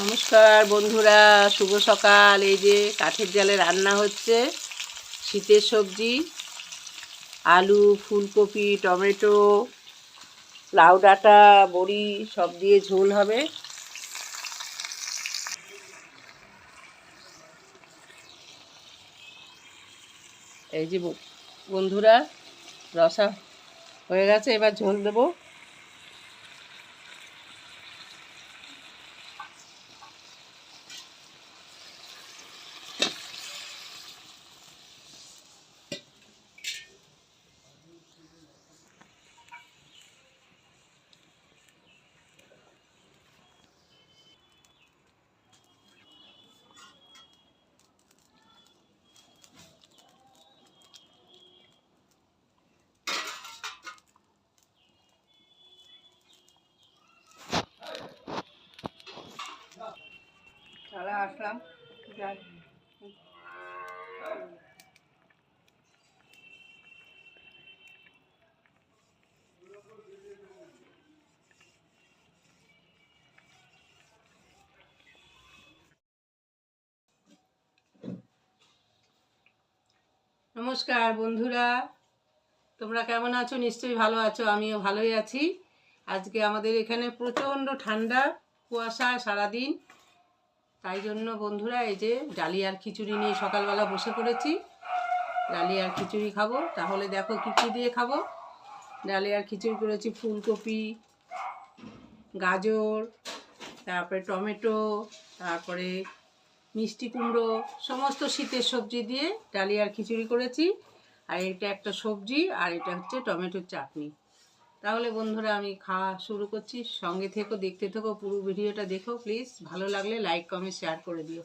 নমস্কার বন্ধুরা, শুভ সকাল। এই যে কাঠের জালে রান্না হচ্ছে, শীতের সবজি, আলু, ফুলকপি, টমেটো, লাউ ডাঁটা, বড়ি, সব দিয়ে ঝোল হবে। এই যে বন্ধুরা, রসা হয়ে গেছে, এবার ঝোল দেবো। নমস্কার বন্ধুরা। তোমরা কেমন আছো? নিশ্চয়ই ভালো আছো। আমিও ভালোই আছি। আজকে আমাদের এখানে প্রচণ্ড ঠান্ডা, কুয়াশা সারাদিন। তাই জন্য বন্ধুরা এই যে ডালিয়ার খিচুড়ি নিয়ে সকালবেলা বসে পড়েছি। ডালিয়ার খিচুড়ি খাব। তাহলে দেখো কী কী দিয়ে খাব। ডালিয়ার খিচুড়ি করেছি ফুলকপি, গাজর, তারপরে টমেটো, তারপরে মিষ্টি কুমড়ো, সমস্ত শীতের সবজি দিয়ে ডালিয়ার খিচুড়ি করেছি। আর এটা একটা সবজি, আর এটা হচ্ছে টমেটোর চাটনি। তাহলে বন্ধুরা আমি খাওয়া শুরু করছি। সঙ্গে থেকো, দেখতে থেকো পুরো ভিডিওটা দেখো প্লিজ ভালো লাগলে লাইক কমেন্ট শেয়ার করে দিও।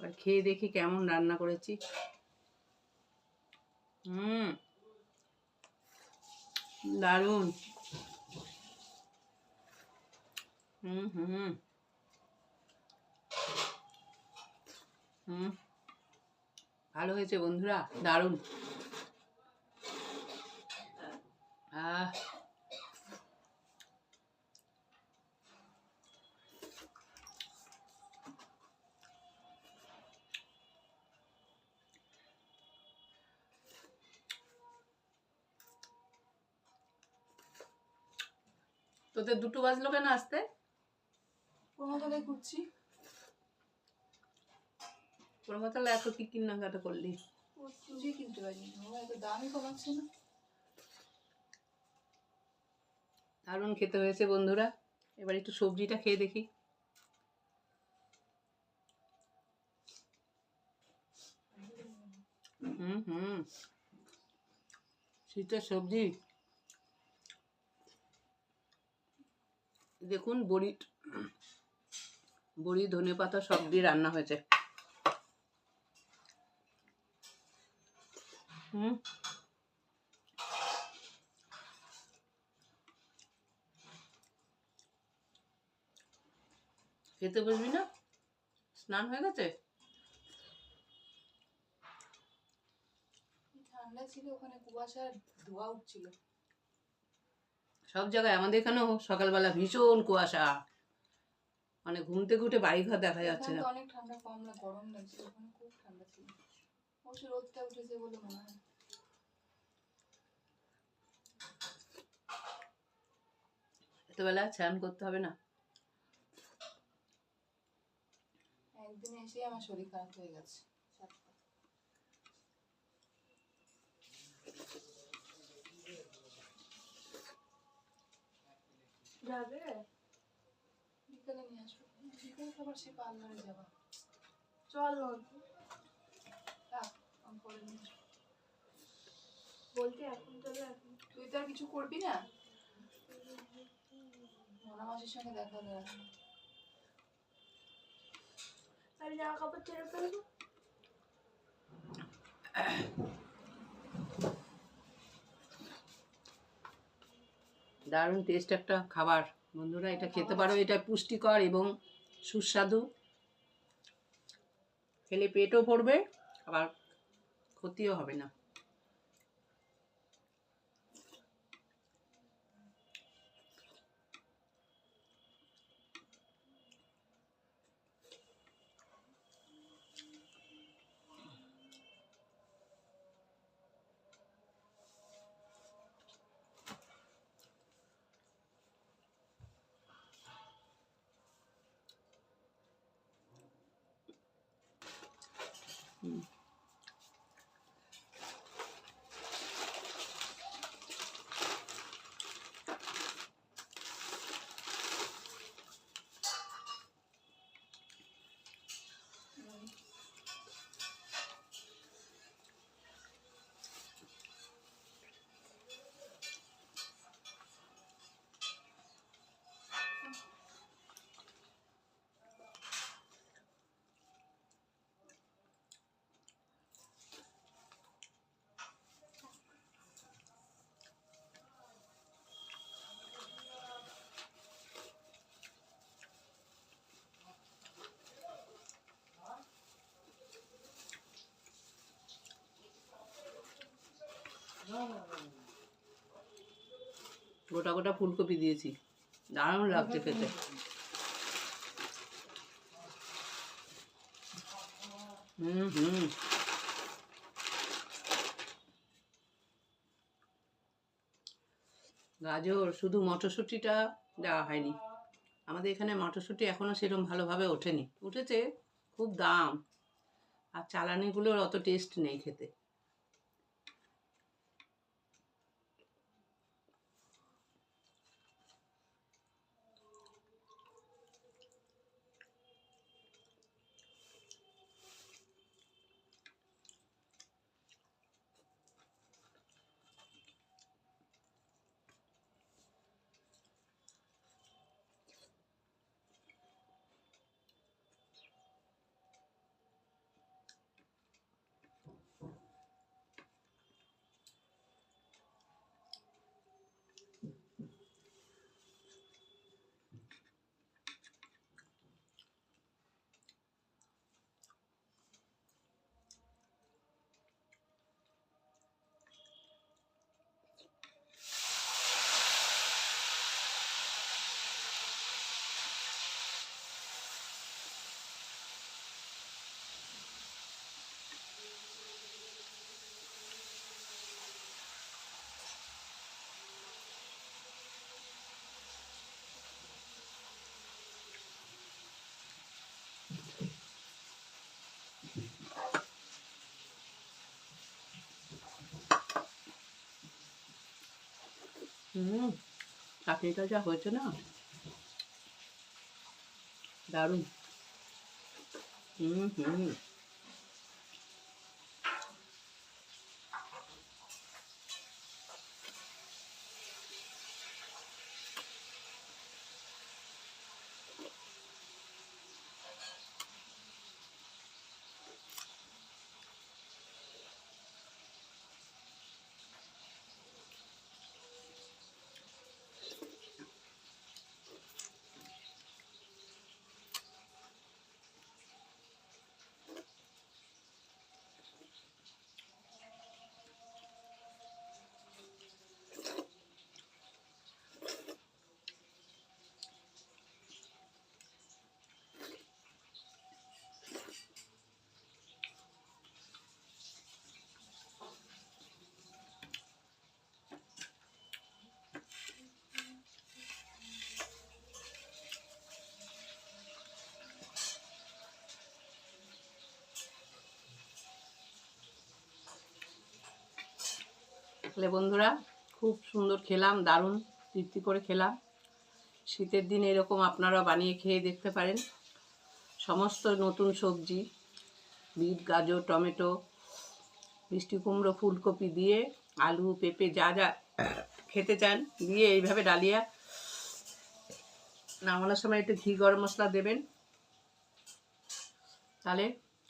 আর খেয়ে দেখি কেমন রান্না করেছি। হুম। দারুণ। হুম হুম। হুম। ভালো হয়েছে বন্ধুরা, দারুণ। আহ। তোদের দুটো বাজলো কেন আসতে? কোনোটাকে ঘুরছি তোর মতো এত কি করলি? সুজি কিনতে পারিনি। দামই কমাচ্ছে না। দারুণ খেতে হয়েছে বন্ধুরা। এবার একটু সবজিটা খেয়ে দেখি। হুম হুম। শীতের সবজি। দেখুন, বড়ি বড়ি, ধনে পাতা সব দিয়ে রান্না হয়েছে। হুম। খেতে বসবি না? স্নান হয়ে গেছে? ঠান্ডা ছিল ওখানে কুয়াশার ধোয়া উঠছিল। সব জায়গায় আমাদের এখানেও সকালবেলা ভীষণ কুয়াশা। মানে ঘুম থেকে উঠে বাড়ি ঘর দেখা যাচ্ছে না। অনেক ঠান্ডা কম না গরম লাগছে ওখানে খুব ঠান্ডা ছিল। অবশ্য রোদটা উঠেছে বলে মনে হয়। এতবেলা স্নান করতে হবে না? একদিন এসে আমার শরীর খারাপ হয়ে গেছে। যাবে? বিকালে নিয়ে আসব বিকালে আবার সে পার্লারে যাবা। চলো। থাক, নিয়ে আসব। বলতে এখন তুই তো আর কিছু করবি না? মোনা মাসির সঙ্গে দেখা এখন। আমি দারুণ টেস্ট একটা খাবার। বন্ধুরা, এটা খেতে পারো। এটা পুষ্টিকর এবং সুস্বাদু। খেলে পেটও ভরবে, আবার ক্ষতিও হবে না। গোটা গোটা ফুলকপি দিয়েছি। দারুণ লাগছে খেতে। হুম হুম। গাজর, শুধু মটরশুঁটিটা দেওয়া হয়নি। আমাদের এখানে মটরশুঁটি এখনও সেরকম ভালোভাবে ওঠেনি। উঠেছে, খুব দাম। আর চালানিগুলোর অত টেস্ট নেই খেতে। হুম চাটনিটা যা হয়েছে না? দারুণ। হুম হুম। তাহলে বন্ধুরা, খুব সুন্দর খেলাম, দারুণ তৃপ্তি করে খেলাম। শীতের দিন এরকম আপনারা বানিয়ে খেয়ে দেখতে পারেন। সমস্ত নতুন সবজি, বিট, গাজর, টমেটো, মিষ্টি কুমড়ো, ফুলকপি দিয়ে আলু, পেঁপে, যা যা খেতে চান, দিয়ে এইভাবে ডালিয়া নামানোর সময় একটু ঘি, গরম মশলা দেবেন। তাহলে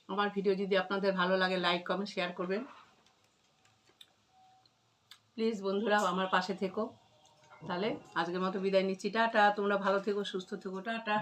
আমার ভিডিও যদি আপনাদের ভালো লাগে, লাইক, কমেন্ট, শেয়ার করবেন। প্লিজ বন্ধুরা, আমার পাশে থেকো। তাহলে আজকের মতো বিদায় নিচ্ছি। টাটা, তোমরা ভালো থেকো, সুস্থ থেকো। টাটা।